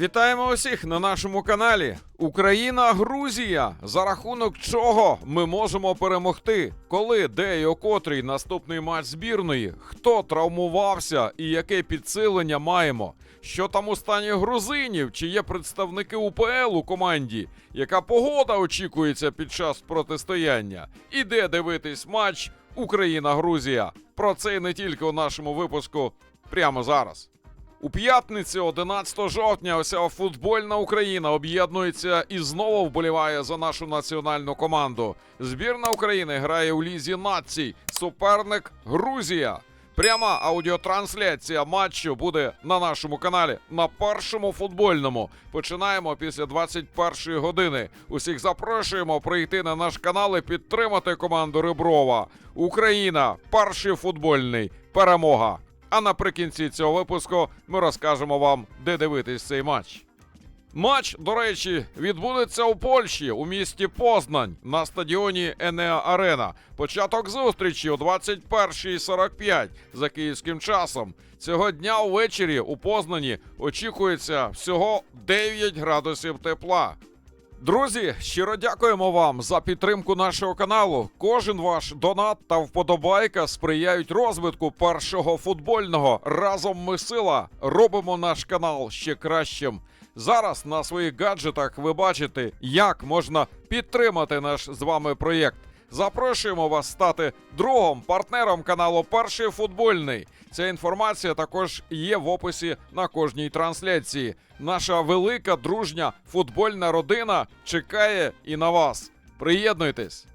Вітаємо усіх на нашому каналі. Україна, Грузія. За рахунок чого ми можемо перемогти? Коли, де і о котрій наступний матч збірної? Хто травмувався і яке підсилення маємо? Що там у стані грузинів? Чи є представники УПЛ у команді? Яка погода очікується під час протистояння? І де дивитись матч Україна-Грузія? Про це і не тільки у нашому випуску прямо зараз. У п'ятницю, 11 жовтня, уся футбольна Україна об'єднується і знову вболіває за нашу національну команду. Збірна України грає у лізі націй. Суперник Грузія. Пряма аудіотрансляція матчу буде на нашому каналі на першому футбольному. Починаємо після 21 години. Усіх запрошуємо прийти на наш канал і підтримати команду Реброва. Україна, перший футбольний. Перемога. А наприкінці цього випуску ми розкажемо вам, де дивитись цей матч. Матч, до речі, відбудеться у Польщі у місті Познань на стадіоні Енеа Арена. Початок зустрічі о 21.45 за київським часом. Цього дня увечері у Познані очікується всього 9 градусів тепла. Друзі, щиро дякуємо вам за підтримку нашого каналу. Кожен ваш донат та вподобайка сприяють розвитку першого футбольного. Разом ми сила робимо наш канал ще кращим. Зараз на своїх гаджетах ви бачите, як можна підтримати наш з вами проєкт. Запрошуємо вас стати другом партнером каналу Перший футбольний. Ця інформація також є в описі на кожній трансляції. Наша велика дружня футбольна родина чекає і на вас. Приєднуйтесь.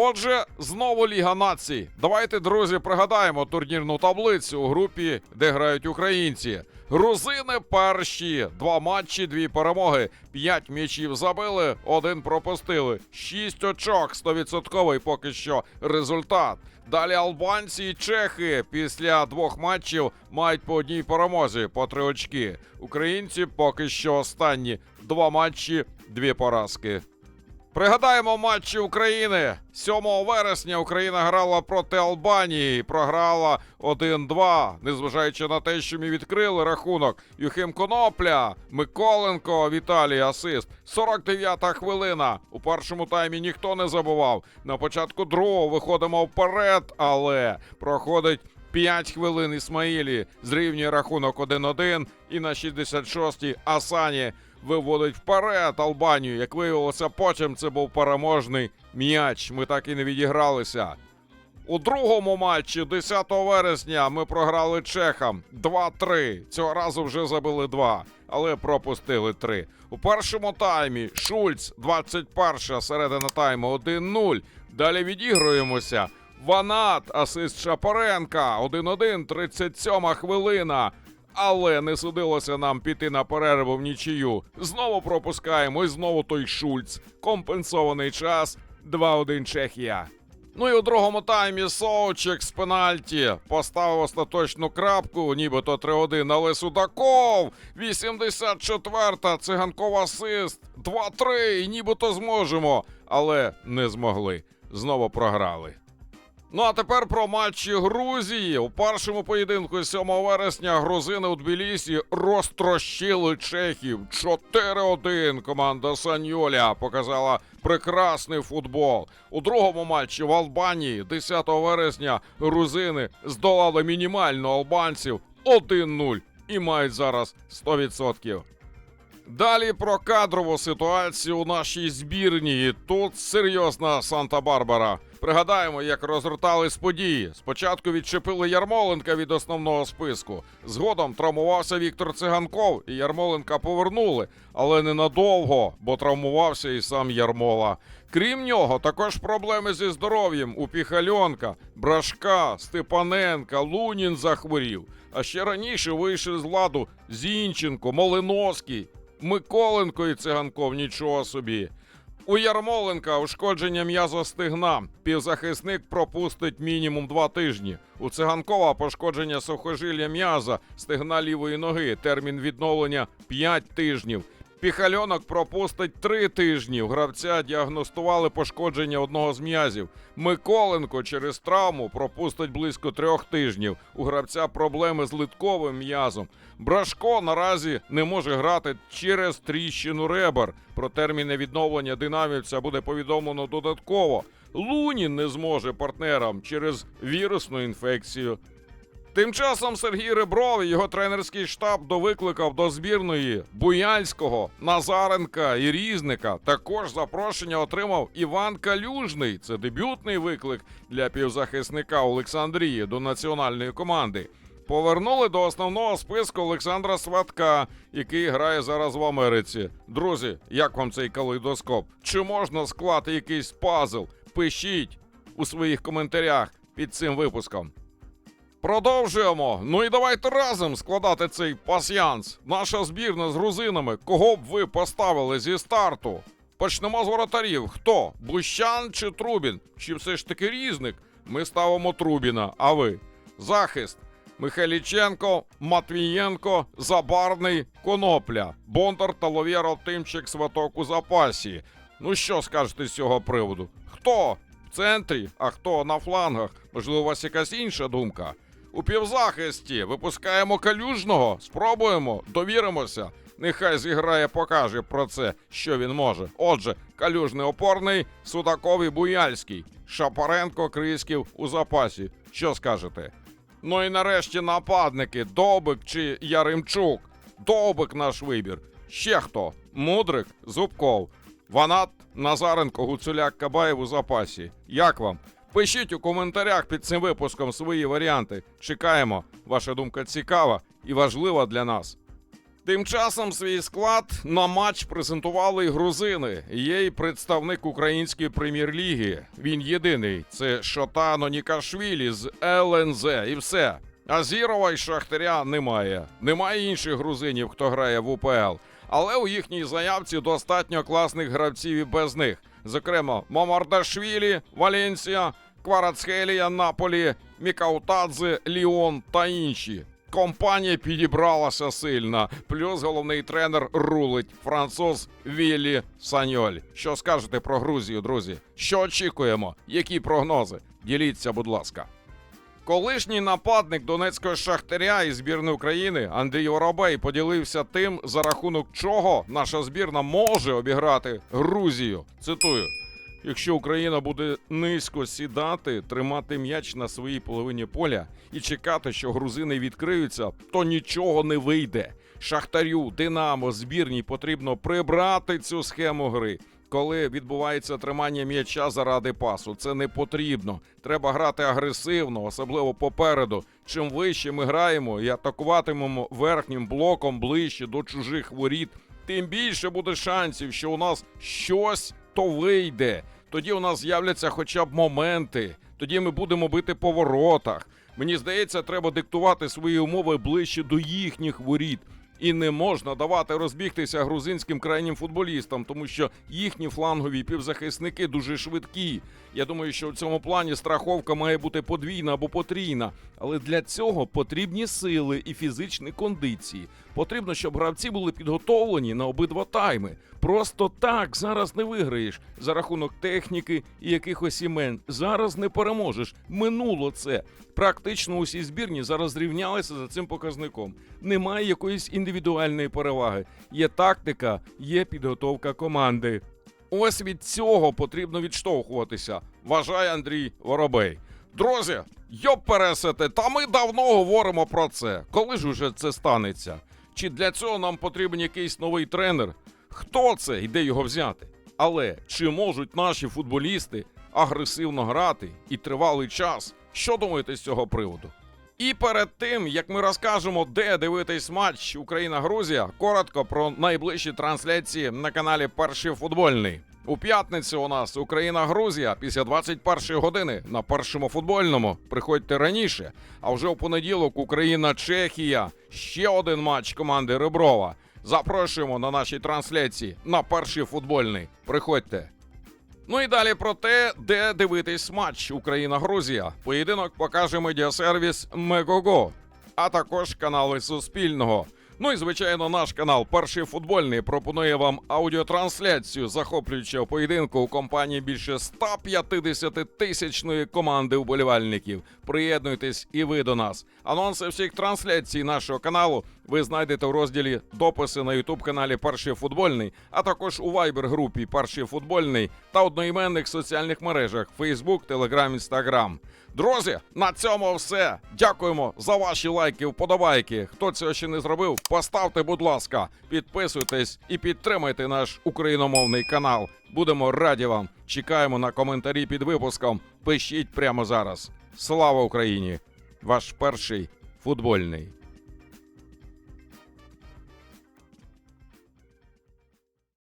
Отже, знову Ліга націй. Давайте, друзі, пригадаємо турнірну таблицю у групі, де грають українці. Грузини перші. Два матчі, дві перемоги. П'ять м'ячів забили, один пропустили. Шість очок, стовідсотковий поки що результат. Далі албанці і чехи після двох матчів мають по одній перемозі, по три очки. Українці поки що останні. Два матчі, дві поразки. Пригадаємо матчі України. 7 вересня Україна грала проти Албанії. Програла 1-2, незважаючи на те, що ми відкрили рахунок. Юхим Конопля, Миколенко, Віталій Асист. 49-та хвилина. У першому таймі ніхто не забував. На початку другого виходимо вперед, але проходить 5 хвилин Ісмаїлі. Зрівнює рахунок 1-1. І на 66-й Асані виводить вперед Албанію. Як виявилося, потім це був переможний м'яч. Ми так і не відігралися. У другому матчі 10 вересня ми програли чехам 2-3. Цього разу вже забили 2, але пропустили 3. У першому таймі Шульц 21 середина тайму 1-0. Далі відігруємося. Ванат, асист Шапаренка, 1-1, 37 хвилина. Але не судилося нам піти на перерву в нічию. Знову пропускаємо і знову той Шульц. Компенсований час 2-1 Чехія. Ну і у другому таймі Соучик з пенальті поставив остаточну крапку, нібито 3-1, але Судаков. 84-та циганков асист. 2-3, і нібито зможемо, але не змогли. Знову програли. Ну а тепер про матчі Грузії. У першому поєдинку 7 вересня грузини у Тбілісі розтрощили чехів. 4-1 команда Саньоля показала прекрасний футбол. У другому матчі в Албанії 10 вересня грузини здолали мінімально албанців 1-0 і мають зараз 100%. Далі про кадрову ситуацію у нашій збірні. Тут серйозна Санта-Барбара. Пригадаємо, як розгортались події. Спочатку відчепили Ярмоленка від основного списку. Згодом травмувався Віктор Циганков, і Ярмоленка повернули, але ненадовго, бо травмувався і сам Ярмола. Крім нього, також проблеми зі здоров'ям у Піхальонка, Брашка, Степаненка, Лунін захворів. А ще раніше вийшли з ладу Зінченко, Малиновський, Миколенко і Циганков нічого собі. У Ярмоленка ушкодження м'яза стигна. Півзахисник пропустить мінімум два тижні. У циганкова пошкодження сухожилля м'яза, стигна лівої ноги. Термін відновлення 5 тижнів. Піхальонок пропустить три тижні. У гравця діагностували пошкодження одного з м'язів. Миколенко через травму пропустить близько трьох тижнів. У гравця проблеми з литковим м'язом. Брашко наразі не може грати через тріщину ребер. Про терміни відновлення динамівця буде повідомлено додатково. Лунін не зможе партнерам через вірусну інфекцію. Тим часом Сергій Ребров і його тренерський штаб довикликав до збірної Буяльського, Назаренка і Різника. Також запрошення отримав Іван Калюжний. Це дебютний виклик для півзахисника Олександрії до національної команди. Повернули до основного списку Олександра Сватка, який грає зараз в Америці. Друзі, як вам цей калейдоскоп? Чи можна склати якийсь пазл? Пишіть у своїх коментарях під цим випуском. Продовжуємо. Ну і давайте разом складати цей пасьянс. Наша збірна з грузинами. Кого б ви поставили зі старту? Почнемо з воротарів. Хто? Бущан чи Трубін? Чи все ж таки різник? Ми ставимо Трубіна. А ви? Захист. Михайліченко, Матвієнко, Забарний, Конопля, Бондар та Ловєро Тимчик Сваток у запасі. Ну що скажете з цього приводу? Хто в центрі, а хто на флангах? Можливо, у вас якась інша думка? У півзахисті випускаємо калюжного, спробуємо, довіримося. Нехай зіграє, покаже про це, що він може. Отже, калюжний опорний, Судаковий Буяльський, Шапаренко, Крисків у запасі. Що скажете? Ну і нарешті нападники Добик чи Яремчук. Добик наш вибір. Ще хто? Мудрик, Зубков, Ванат, Назаренко, Гуцуляк, Кабаєв у запасі. Як вам? Пишіть у коментарях під цим випуском свої варіанти. Чекаємо. Ваша думка цікава і важлива для нас. Тим часом свій склад на матч презентували грузини. Є й представник української прем'єр-ліги. Він єдиний. Це Шотано Нікашвілі з ЛНЗ. І все. Азірова й Шахтаря немає. Немає інших грузинів, хто грає в УПЛ. Але у їхній заявці достатньо класних гравців і без них. Зокрема, Мамардашвілі, Валенсія, Кварацхелія, Наполі, Мікаутадзе, Ліон та інші. Компанія підібралася сильно. Плюс головний тренер рулить француз Віллі Саньоль. Що скажете про Грузію, друзі? Що очікуємо? Які прогнози? Діліться, будь ласка. Колишній нападник Донецького шахтаря і збірної України Андрій Воробей поділився тим, за рахунок чого наша збірна може обіграти Грузію. Цитую: якщо Україна буде низько сідати, тримати м'яч на своїй половині поля і чекати, що грузини відкриються, то нічого не вийде. Шахтарю, Динамо, збірній потрібно прибрати цю схему гри. Коли відбувається тримання м'яча заради пасу, це не потрібно. Треба грати агресивно, особливо попереду. Чим вище ми граємо і атакуватимемо верхнім блоком ближче до чужих воріт, тим більше буде шансів, що у нас щось то вийде. Тоді у нас з'являться хоча б моменти. Тоді ми будемо бити по воротах. Мені здається, треба диктувати свої умови ближче до їхніх воріт. І не можна давати розбігтися грузинським крайнім футболістам, тому що їхні флангові півзахисники дуже швидкі. Я думаю, що в цьому плані страховка має бути подвійна або потрійна. Але для цього потрібні сили і фізичні кондиції. Потрібно, щоб гравці були підготовлені на обидва тайми. Просто так зараз не виграєш за рахунок техніки і якихось імен. Зараз не переможеш. Минуло це. Практично усі збірні зараз зрівнялися за цим показником. Немає якоїсь індивідуальної переваги. Є тактика, є підготовка команди. Ось від цього потрібно відштовхуватися, вважає Андрій Воробей. Друзі, йоп пересете, та ми давно говоримо про це. Коли ж уже це станеться? Чи для цього нам потрібен якийсь новий тренер? Хто це і де його взяти? Але чи можуть наші футболісти агресивно грати і тривалий час? Що думаєте з цього приводу? І перед тим як ми розкажемо, де дивитись матч Україна-Грузія, коротко про найближчі трансляції на каналі Перший футбольний. У п'ятницю у нас Україна-Грузія після 21 години на першому футбольному. Приходьте раніше. А вже у понеділок Україна-Чехія. Ще один матч команди Реброва. Запрошуємо на нашій трансляції на перший футбольний. Приходьте. Ну і далі про те, де дивитись матч Україна-Грузія. Поєдинок покаже медіасервіс Мегого, а також канали Суспільного. Ну і звичайно, наш канал Перший футбольний пропонує вам аудіотрансляцію захоплюючого поєдинку у компанії більше 150 тисячної команди вболівальників. Приєднуйтесь і ви до нас. Анонси всіх трансляцій нашого каналу ви знайдете в розділі дописи на Ютуб каналі Перший футбольний, а також у Viber групі Перший футбольний та одноіменних соціальних мережах Facebook, Telegram, Instagram. Друзі, на цьому все. Дякуємо за ваші лайки, вподобайки. Хто цього ще не зробив, поставте, будь ласка, підписуйтесь і підтримайте наш україномовний канал. Будемо раді вам. Чекаємо на коментарі під випуском. Пишіть прямо зараз. Слава Україні! Ваш перший футбольний.